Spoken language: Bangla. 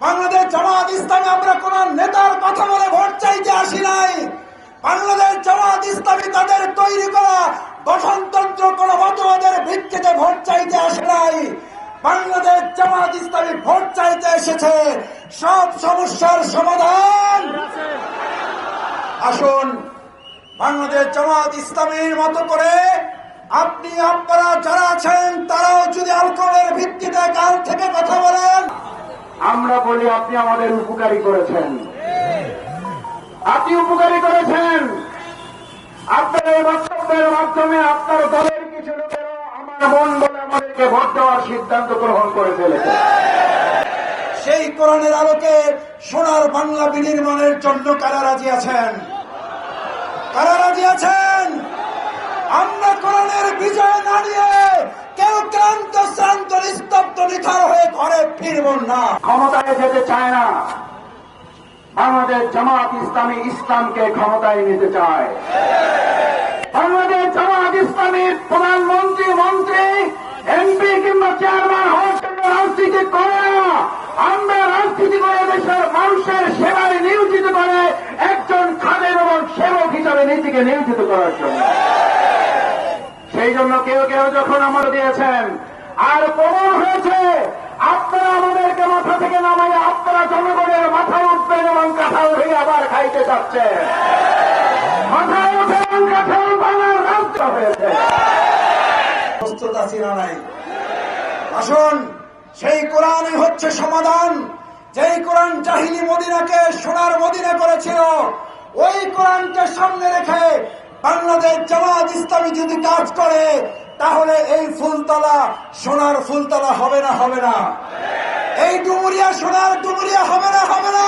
বাংলাদেশ জামাত ইসলামী, আমরা কোন নেতার কথা বলে ভোট চাইতে আসি নাই। বাংলাদেশ জামাত ইসলামী তাদের তৈরি করা গঠনতন্ত্র কোন মতবাদের ভিত্তিতে ভোট চাইতে আসে নাই। বাংলাদেশ জামাত ইসলামী ভোট চাইতে এসেছে। সব সমস্যার সমাধান। আসুন। বাংলাদেশ জামাত ইসলামের মতো করে আপনি, আপনারা যারা আছেন, তারাও যদি আলকোহলের ভিত্তিতে কাল থেকে কথা বলেন, আমরা বলি আপনি আমাদের উপকারী করেছেন। আপনি উপকারী করেছেন। আপনার এই বক্তব্যের মাধ্যমে আপনার দলের কিছু লোকেরা আমার মন বলে আমাদেরকে ভোট দেওয়ার সিদ্ধান্ত গ্রহণ করে ফেলেছে। সেই কোরআনের আলোকে সোনার বাংলা বিনির্মাণের জন্য কারা রাজি আছেন? আছেন আমরা কোরআনের বিজয় না নিয়ে কেউ ক্লান্ত, শ্রান্ত, নিস্তব্ধ নিথর হয়ে ঘরে ফিরব না। ক্ষমতায় যেতে চায় না। বাংলাদেশ জামাত ইসলামী ইসলামকে ক্ষমতায় নিতে চায়। বাংলাদেশ জামাত ইসলামীর প্রধানমন্ত্রী মন্ত্রী এমপি কিংবা চেয়ারম্যান হওয়ার জন্য রাজনীতি করে না আমরা রাজনীতি করে দেশের মানুষের সেবায় নিয়োজিত করে একজন খাদের এবং সেবক নীতিকে নিয়োজিত করার জন্য। সেই জন্য কেউ কেউ যখন আমরা দিয়েছেন, আর প্রমাণ হয়েছে, আপনারা আমাদেরকে মাথা থেকে নামাই আপনারা জনগণের মাথায় উঠবেন এবং কাঁঠাল ভেঙে আবার খাইতে চাচ্ছেন। মাথায় উঠে কাঁঠাল ভাঙার রাস্তা হয়েছে। আসুন, সেই কোরআনই হচ্ছে সমাধান। যেই কোরআন চাহিনী মদিনাকে সোনার মদিনা করেছিল ওই কোরআনকে সামনে রেখে বাংলাদেশ জামাত ইসলামী যদি কাজ করে, তাহলে এই ফুলতলা সোনার ফুলতলা হবে না হবে না। এই ডুমুরিয়া সোনার ডুমুরিয়া হবে না হবে না।